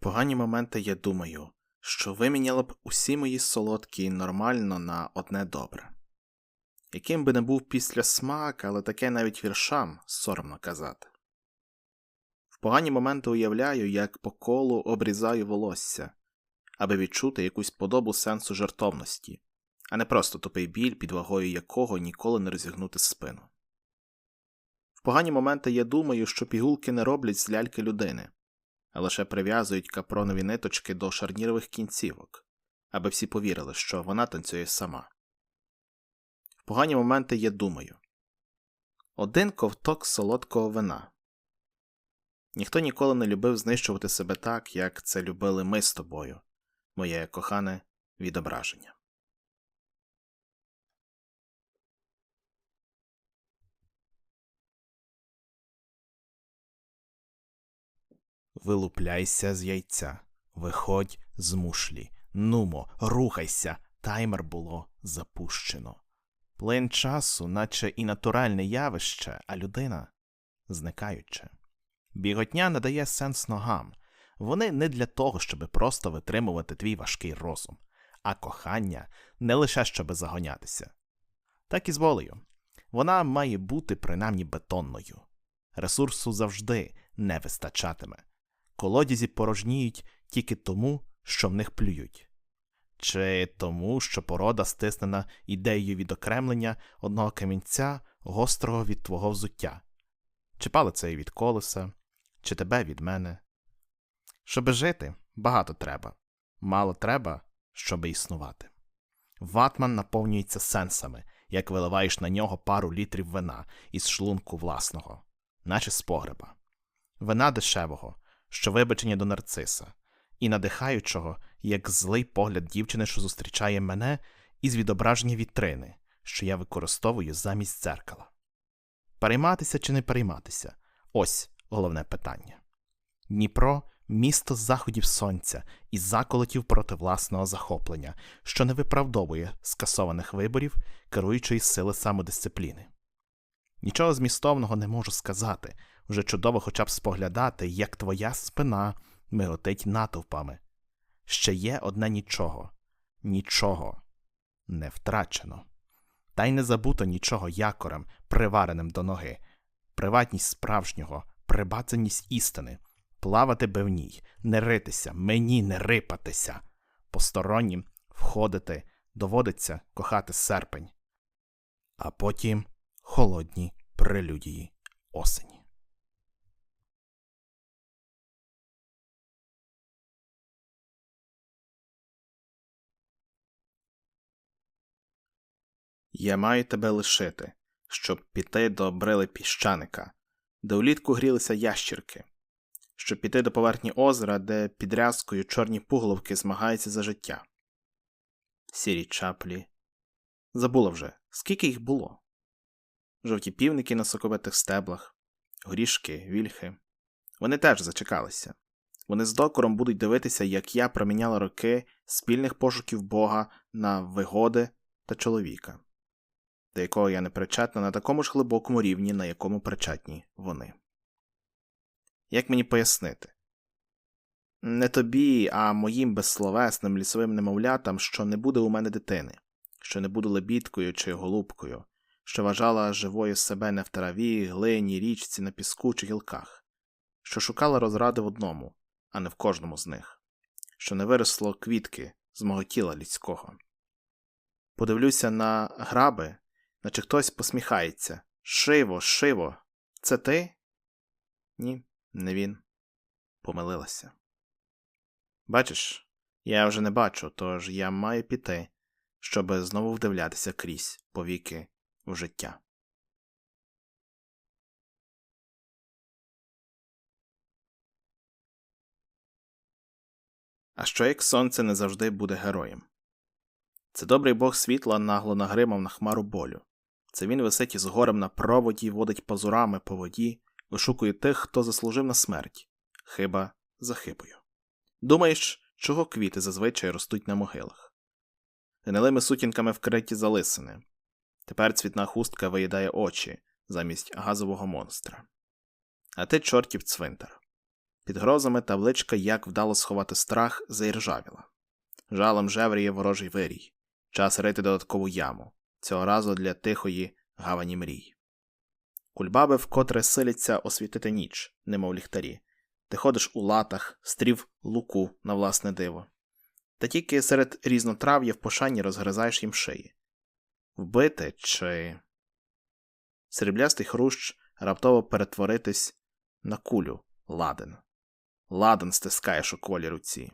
погані моменти я думаю, що виміняла б усі мої солодкі нормально на одне добре. Яким би не був після смак, але таке навіть віршам соромно казати. В погані моменти уявляю, як по колу обрізаю волосся, аби відчути якусь подобу сенсу жертовності, а не просто тупий біль, під вагою якого ніколи не розігнути спину. В погані моменти я думаю, що пігулки не роблять з ляльки людини, лише прив'язують капронові ниточки до шарнірових кінцівок, аби всі повірили, що вона танцює сама. В погані моменти я думаю один ковток солодкого вина. Ніхто ніколи не любив знищувати себе так, як це любили ми з тобою, моє кохане відображення. Вилупляйся з яйця, виходь з мушлі. Нумо, рухайся, таймер було запущено. Плин часу, наче і натуральне явище, а людина зникаюче. Біготня не дає сенс ногам. Вони не для того, щоб просто витримувати твій важкий розум, а кохання не лише щоби загонятися. Так і з волею. Вона має бути принаймні бетонною. Ресурсу завжди не вистачатиме. Колодязі порожніють тільки тому, що в них плюють, чи тому, що порода стиснена ідеєю відокремлення одного камінця гострого від твого взуття, чи палицею від колеса, чи тебе від мене. Щоби жити, багато треба, мало треба, щоби існувати. Ватман наповнюється сенсами, як виливаєш на нього пару літрів вина із шлунку власного, наче з погреба. Вина дешевого, що вибачення до нарциса, і надихаючого, як злий погляд дівчини, що зустрічає мене, із відображення вітрини, що я використовую замість дзеркала. Перейматися чи не перейматися ось головне питання. Дніпро місто заходів сонця і заколотів проти власного захоплення, що не виправдовує скасованих виборів керуючої сили самодисципліни. Нічого змістовного не можу сказати, вже чудово хоча б споглядати, як твоя спина миготить натовпами. Ще є одне нічого, нічого не втрачено. Та й не забуто нічого якорем, привареним до ноги, приватність справжнього, прибацаність істини, плавати би в ній, не ритися, мені не рипатися, постороннім входити, доводиться кохати серпень, а потім холодні прелюдії осені. Я маю тебе лишити, щоб піти до брили піщаника, де улітку грілися ящірки, щоб піти до поверхні озера, де під рязкою чорні пуголовки змагаються за життя. Сірі чаплі. Забула вже, скільки їх було. Жовті півники на соковитих стеблах, горішки, вільхи. Вони теж зачекалися. Вони з докором будуть дивитися, як я проміняла роки спільних пошуків Бога на вигоди та чоловіка до якого я не причетна на такому ж глибокому рівні, на якому причетні вони. Як мені пояснити? Не тобі, а моїм безсловесним лісовим немовлятам, що не буде у мене дитини, що не буду лебідкою чи голубкою, що вважала живою себе не в траві, глині, річці, на піску чи гілках, що шукала розради в одному, а не в кожному з них, що не виросло квітки з мого тіла людського. Подивлюся на граби, наче хтось посміхається. Шиво, шиво, це ти? Ні, не він. Помилилася. Бачиш, я вже не бачу, тож я маю піти, щоби знову вдивлятися крізь повіки в життя. А що як сонце не завжди буде героєм? Це добрий бог світла нагло нагримав на хмару болю. Це він висить із горем на проводі, водить пазурами по воді, вишукує тих, хто заслужив на смерть, хиба за хибою. Думаєш, чого квіти зазвичай ростуть на могилах? Гнилими сутінками вкриті залисини. Тепер цвітна хустка виїдає очі замість газового монстра. А ти чортів цвинтар. Під грозами табличка, як вдало сховати страх, заіржавіла. Жалом жевріє ворожий вирій. Час рити додаткову яму, цього разу для тихої гавані мрій. Кульбаби вкотре силяться освітити ніч, немов ліхтарі. Ти ходиш у латах, стрів луку на власне диво. Та тільки серед різнотрав'я в пошані розгризаєш їм шиї. Вбити чи. Сріблястий хрущ раптово перетворитись на кулю ладен. Ладен стискаєш у колі руці.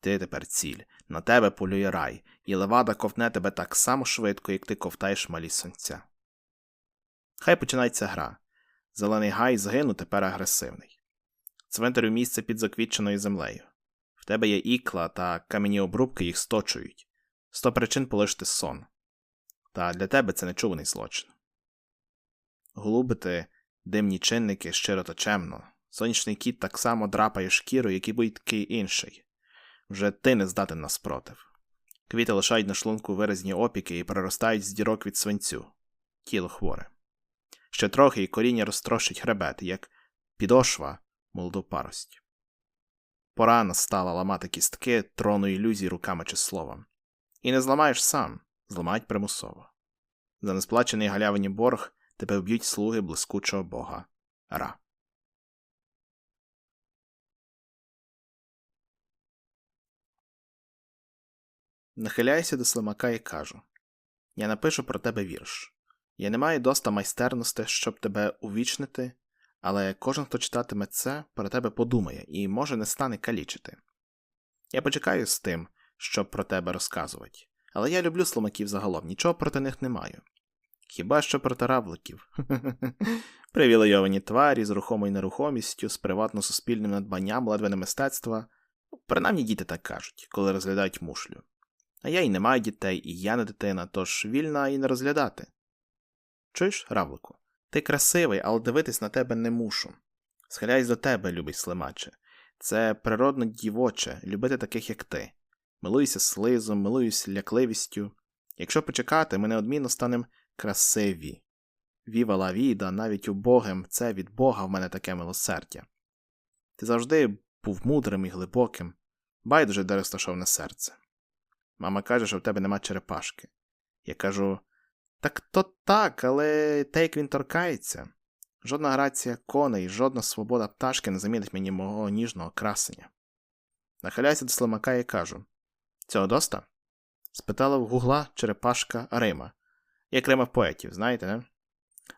Ти тепер ціль, на тебе полює рай, і левада ковтне тебе так само швидко, як ти ковтаєш малі сонця. Хай починається гра. Зелений гай згину тепер агресивний. Цвинтарю місце під заквітченою землею. В тебе є ікла та кам'яні обрубки їх сточують. Сто причин полишити сон. Та для тебе це нечуваний злочин. Голубити димні чинники щиро та чемно. Сонячний кіт так само драпає шкіру, як і будь-який інший. Вже ти не здатен на спротив. Квіти лишають на шлунку виразні опіки і проростають з дірок від свинцю. Тіло хворе. Ще трохи і коріння розтрощить хребет, як підошва молоду парость. Пора настала ламати кістки трону ілюзій руками чи словом. І не зламаєш сам, зламають примусово. За несплачений галявині борг тебе вб'ють слуги блискучого бога Ра. Нахиляюся до слимака і кажу Я напишу про тебе вірш. Я не маю доста майстерності, щоб тебе увічнити, але кожен, хто читатиме це, про тебе подумає і, може, не стане калічити. Я почекаю з тим, щоб про тебе розказувати, але я люблю слимаків загалом, нічого проти них не маю. Хіба що проти равликів. Привілейовані тварі з рухомою нерухомістю, з приватно суспільним надбанням, ледве не мистецтва. Принаймні діти так кажуть, коли розглядають мушлю. А я й не маю дітей, і я не дитина, тож вільна і не розглядати. Чуєш, равлику, ти красивий, але дивитись на тебе не мушу. Схиляюсь до тебе, любий слимаче. Це природно дівоче, любити таких, як ти. Милуюся слизом, милуюсь лякливістю. Якщо почекати, ми неодмінно станемо красиві. Віва ла віда, навіть убогим, це від Бога в мене таке милосердя. Ти завжди був мудрим і глибоким, байдуже де розташоване серце. Мама каже, що в тебе нема черепашки. Я кажу так то так, але те, як він торкається. Жодна грація коней, жодна свобода пташки не замінить мені мого ніжного красення. Нахиляюся до слимака і кажу Цього доста? спитала в гугла черепашка Рима, як Рима поетів, знаєте, не?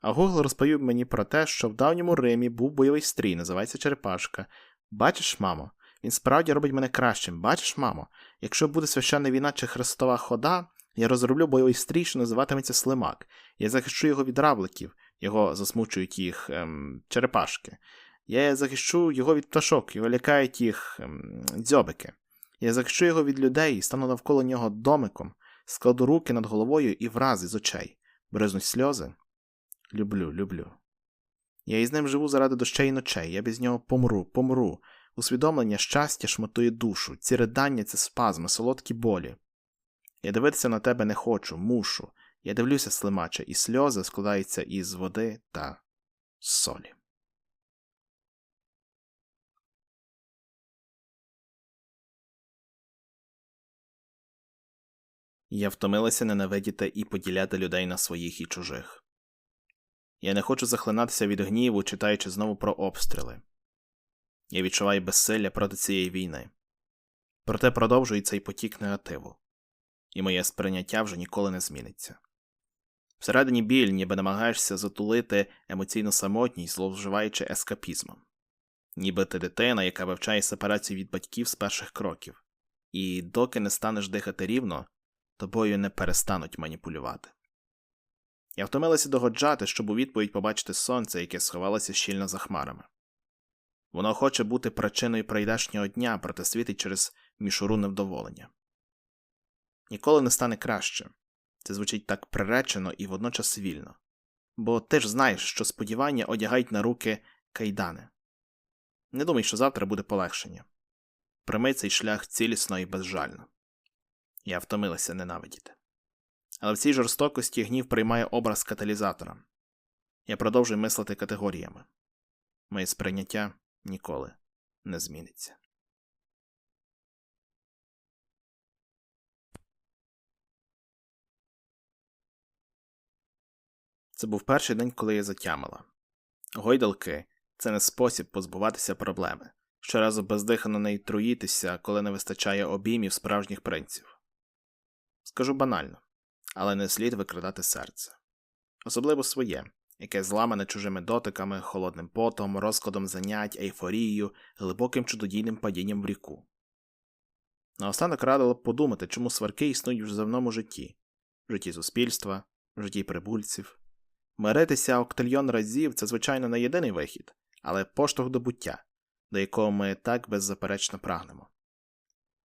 А Гугл розповів мені про те, що в давньому Римі був бойовий стрій, називається Черепашка. Бачиш, мамо, він справді робить мене кращим. Бачиш, мамо, якщо буде священна війна чи хрестова хода, я розроблю бойовий стрій, що називатиметься Слимак. Я захищу його від равликів, його засмучують їх ем, черепашки. Я захищу його від пташок, його лякають їх ем, дзьобики. Я захищу його від людей, стану навколо нього домиком, складу руки над головою і враз із очей, бризнуть сльози. Люблю, люблю. Я із ним живу заради дощей і ночей, я без нього помру, помру. Усвідомлення щастя шматує душу, ці ридання це спазми, солодкі болі. Я дивитися на тебе не хочу, мушу. Я дивлюся, слимаче, і сльози складаються із води та солі. Я втомилася ненавидіти і поділяти людей на своїх і чужих. Я не хочу захлинатися від гніву, читаючи знову про обстріли. Я відчуваю безсилля проти цієї війни. Проте продовжує цей потік негативу, і моє сприйняття вже ніколи не зміниться. Всередині біль, ніби намагаєшся затулити емоційну самотність, зловживаючи ескапізмом, ніби ти дитина, яка вивчає сепарацію від батьків з перших кроків, і доки не станеш дихати рівно, тобою не перестануть маніпулювати. Я втомилася догоджати, щоб у відповідь побачити сонце, яке сховалося щільно за хмарами. Воно хоче бути причиною прийдешнього дня, проте світить через мішуру невдоволення. Ніколи не стане краще. Це звучить так приречено і водночас вільно. Бо ти ж знаєш, що сподівання одягають на руки кайдани. Не думай, що завтра буде полегшення. Прийми цей шлях цілісно і безжально. Я втомилася ненавидіти. Але в цій жорстокості гнів приймає образ каталізатора. Я продовжую мислити категоріями. Моє сприйняття ніколи не зміниться. Це був перший день, коли я затямила. Гойдалки це не спосіб позбуватися проблеми, щоразу бездихано неї труїтися, коли не вистачає обіймів справжніх принців. Скажу банально, але не слід викрадати серце, особливо своє, яке зламане чужими дотиками, холодним потом, розкладом занять, ейфорією, глибоким чудодійним падінням в ріку. Наостанок радило б подумати, чому сварки існують в земному житті, в житті суспільства, в житті прибульців. Миритися октальйон разів це, звичайно, не єдиний вихід, але поштовх до буття, до якого ми так беззаперечно прагнемо.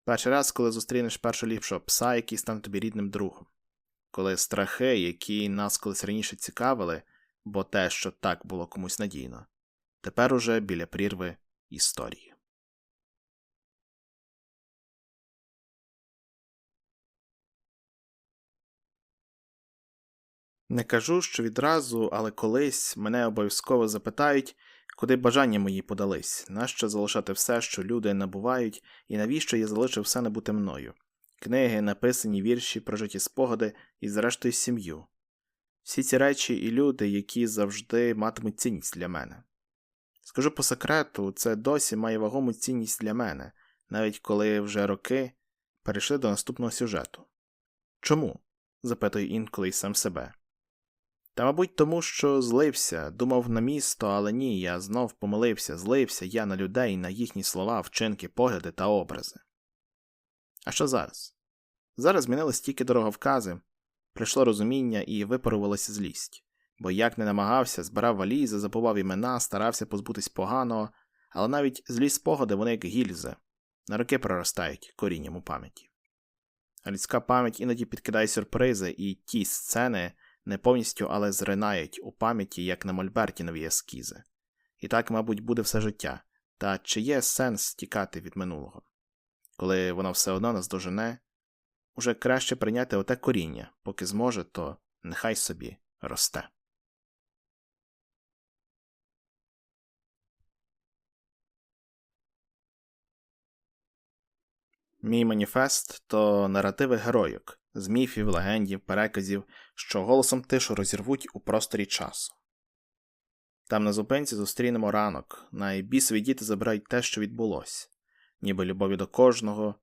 Перший раз, коли зустрінеш першого ліпшого пса, який стане тобі рідним другом, коли страхи, які нас колись раніше цікавили, бо те, що так було комусь надійно, тепер уже біля прірви історії. Не кажу, що відразу, але колись мене обов'язково запитають, куди бажання мої подались, нащо залишати все, що люди набувають, і навіщо я залишив все не бути мною. Книги, написані вірші, прожиті спогади і, зрештою, сім'ю. Всі ці речі і люди, які завжди матимуть цінність для мене. Скажу по секрету, це досі має вагому цінність для мене, навіть коли вже роки перейшли до наступного сюжету. Чому? запитую інколи й сам себе. Та, мабуть, тому що злився, думав на місто, але ні, я знов помилився, злився я на людей, на їхні слова, вчинки, погляди та образи. А що зараз? Зараз змінились тільки дороговкази, прийшло розуміння і випарувалася злість, бо як не намагався, збирав валізи, забував імена, старався позбутись поганого, але навіть злі спогади вони як гільзи, на роки проростають корінням у пам'яті. А людська пам'ять іноді підкидає сюрпризи, і ті сцени не повністю, але зринають у пам'яті, як на мольберті нові ескізи. І так, мабуть, буде все життя, та чи є сенс тікати від минулого? Коли воно все одно нас дожене, уже краще прийняти оте коріння, поки зможе, то нехай собі росте. Мій маніфест то наративи героїк, з міфів, легендів, переказів, що голосом тишу розірвуть у просторі часу. Там на зупинці зустрінемо ранок, найбісові діти забирають те, що відбулося, ніби любові до кожного,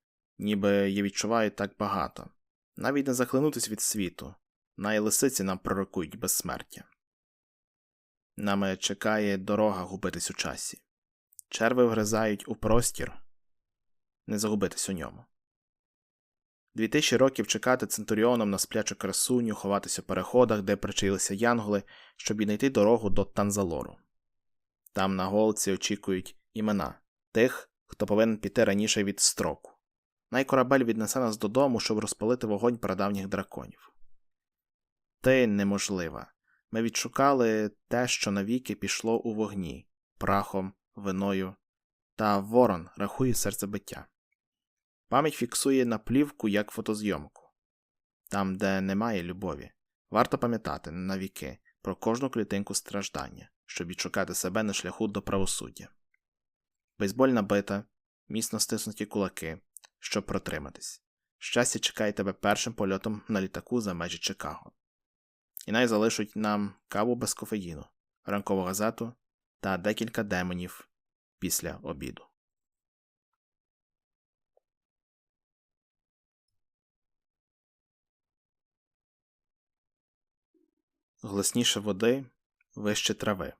ніби я відчуваю так багато, навіть не захлинутись від світу, найлисиці нам пророкують безсмертя. Нами чекає дорога губитись у часі, черви вгризають у простір, не загубитись у ньому. Дві тисячі років чекати центуріоном на сплячу красуню, ховатися в переходах, де причаїлися янголи, щоб віднайти дорогу до Танзалору. Там на голці очікують імена тих, хто повинен піти раніше від строку. Найкорабель віднесе нас додому, щоб розпалити вогонь прадавніх драконів. Ти неможлива. Ми відшукали те, що навіки пішло у вогні, прахом, виною, та ворон рахує серцебиття. Пам'ять фіксує наплівку як фотозйомку. Там, де немає любові, варто пам'ятати на віки про кожну клітинку страждання, щоб відшукати себе на шляху до правосуддя. Бейсбольна бита, міцно стиснуті кулаки, щоб протриматись. Щастя чекає тебе першим польотом на літаку за межі Чикаго. І най залишуть нам каву без кофеїну, ранкову газету та декілька демонів після обіду. Гласніше води, вище трави.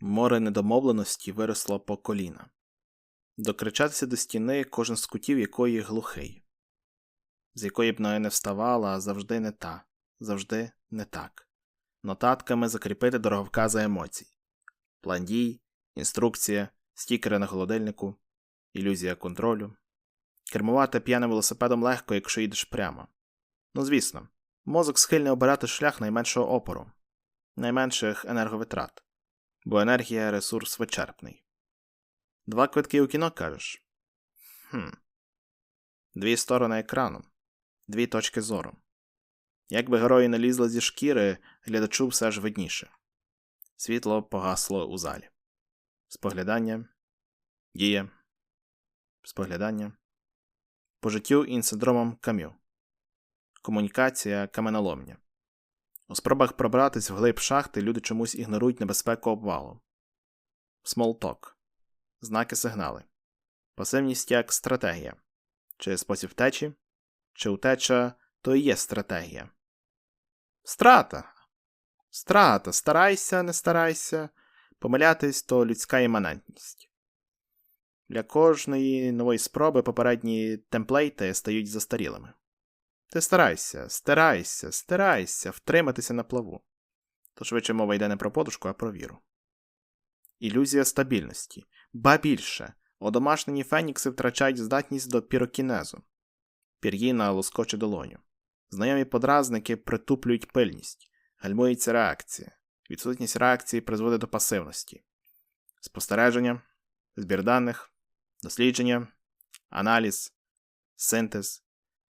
Море недомовленості виросло по коліна. Докричатися до стіни, кожен з кутів якої глухий, з якої б ноги не вставала, а завжди не та, завжди не так. Нотатками закріпити дороговкази емоцій, план дій, інструкція, стікери на холодильнику, ілюзія контролю. Кермувати п'яним велосипедом легко, якщо їдеш прямо. Ну, звісно, Мозок схильний обирати шлях найменшого опору, найменших енерговитрат, бо енергія ресурс вичерпний. Два квитки у кіно кажеш? Хм. Дві сторони екрану, дві точки зору. Якби герої не лізли зі шкіри, глядачу все ж видніше. Світло погасло у залі. Споглядання Дія. Споглядання. По життю ін синдромом кам'ю. Комунікація каменоломня. У спробах пробратись вглиб шахти люди чомусь ігнорують небезпеку обвалу. Смолток. Знаки сигнали. Пасивність як стратегія. Чи спосіб втечі, чи утеча то і є стратегія. Страта. Страта. Старайся, не старайся. Помилятись то людська іманентність. Для кожної нової спроби попередні темплейти стають застарілими. Ти старайся, старайся, старайся втриматися на плаву. То швидше мова йде не про подушку, а про віру. Ілюзія стабільності. Ба більше. Одомашнені фенікси втрачають здатність до пірокінезу. Пір'їна лоскоче долоню. Знайомі подразники притуплюють пильність, гальмується реакція. Відсутність реакції призводить до пасивності. Спостереження, збір даних, дослідження, аналіз, синтез,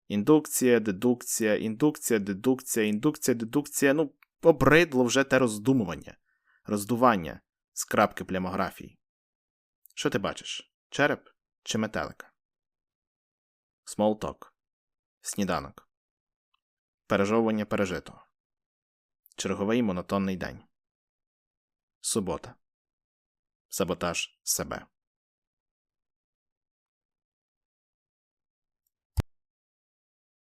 індукція, дедукція, індукція, дедукція, індукція, дедукція. Ну, обридло вже те роздумування, роздування з крапки плямографії. Що ти бачиш? Череп чи метелика? Смолток. Сніданок. Пережовування пережитого. Черговий монотонний день. Субота. Саботаж себе.